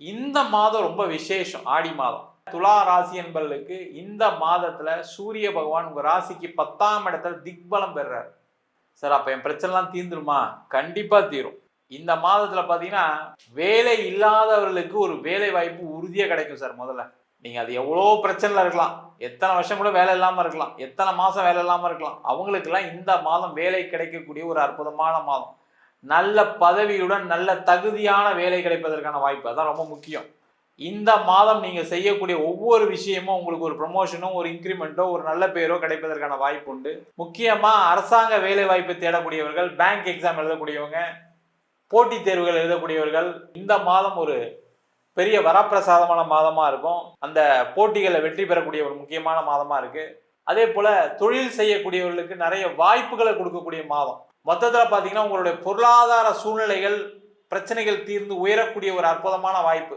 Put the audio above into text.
இந்த மாதம் ரொம்ப விசேஷம் ஆடி மாதம். துலா ராசி என்பவர்களுக்கு இந்த மாதத்துல சூரிய பகவான் உங்க ராசிக்கு பத்தாம் இடத்துல திக்பலம் பெறுறாரு. சார் அப்ப என் பிரச்சனைலாம் தீர்ந்துருமா? கண்டிப்பா தீரும். இந்த மாதத்துல பாத்தீங்கன்னா வேலை இல்லாதவர்களுக்கு ஒரு வேலை வாய்ப்பு உறுதியா கிடைக்கும் சார் முதல்ல. நீங்க அது எவ்வளோ பிரச்சனைல இருக்கலாம். எத்தனை வருஷம் கூட வேலை இல்லாம இருக்கலாம். எத்தனை மாசம் வேலை இல்லாம இருக்கலாம். அவங்களுக்கெல்லாம் இந்த மாதம் வேலை கிடைக்கக்கூடிய ஒரு அற்புதமான மாதம். நல்ல பதவியுடன் நல்ல தகுதியான வேலை கிடைப்பதற்கான வாய்ப்பு. அதான் ரொம்ப முக்கியம். இந்த மாதம் நீங்கள் செய்யக்கூடிய ஒவ்வொரு விஷயமும் உங்களுக்கு ஒரு ப்ரொமோஷனோ ஒரு இன்க்ரிமெண்ட்டோ ஒரு நல்ல பேரோ கிடைப்பதற்கான வாய்ப்பு உண்டு. முக்கியமாக அரசாங்க வேலை வாய்ப்பு தேடக்கூடியவர்கள் பேங்க் எக்ஸாம் எழுதக்கூடியவங்க போட்டித் தேர்வுகள் எழுதக்கூடியவர்கள் இந்த மாதம் ஒரு பெரிய வரப்பிரசாதமான மாதமாக இருக்கும். அந்த போட்டிகளை வெற்றி பெறக்கூடிய ஒரு முக்கியமான மாதமாக இருக்குது அதே போல் தொழில் செய்யக்கூடியவர்களுக்கு நிறைய வாய்ப்புகளை கொடுக்கக்கூடிய மாதம். மொத்தத்தில் பார்த்தீங்கன்னா உங்களுடைய பொருளாதார சூழ்நிலைகள் பிரச்சனைகள் தீர்ந்து உயரக்கூடிய ஒரு அற்புதமான வாய்ப்பு.